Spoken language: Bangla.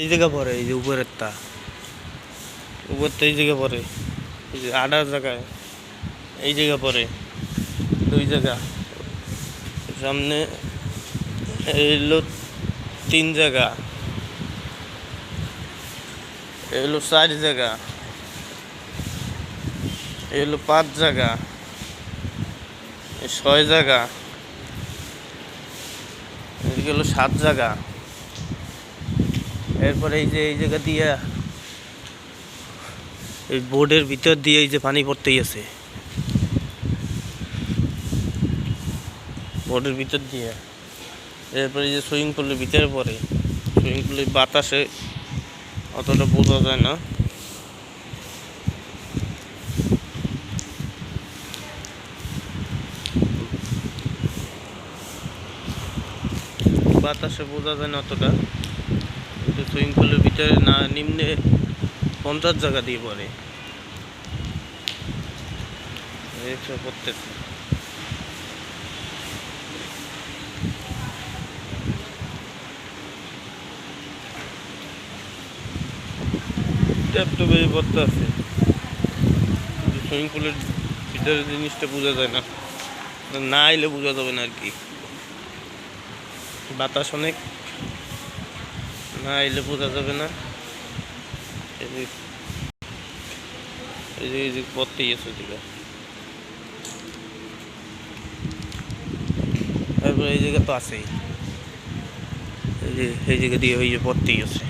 এই জায়গা পড়ে এই যে উপরের তা উপরটা এই জায়গা পড়ে এই যে আডার জায়গায়, এই জায়গা পড়ে দুই জায়গা। সামনে এই হলো তিন জায়গা এই হলো চার জায়গা এই হলো পাঁচ জায়গা, ছয় জায়গা, এদিকে হলো সাত জায়গা। এরপরে এই যে, এই জায়গা দিয়ে, এই বোর্ডের ভিতর দিয়ে এই যে পানি পড়তেই আছে। বোর্ডের ভিতর দিয়ে। এরপরে যে সুইমিং পুলের ভিতরে পরে সুইমিং পুলের বাতাসে অতটা বোঝা যায় না। বাতাসে বোঝা যায় না অতটা। সুইমিং পুলের ভিতরে না নিম্নে পঞ্চাশ জায়গা দিয়ে পড়ে। করতেছে ট্যাপ পড়তে আছে। সুইমিং পুলের ভিতরে জিনিসটা বোঝা যায় না। না এলে বোঝা যাবে না আর কি। বাতাস অনেক। না, এলে বোঝা যাবে না। এই জায়গা তো আছেই। এই জায়গা দিয়ে ওই যে পড়তেই আছে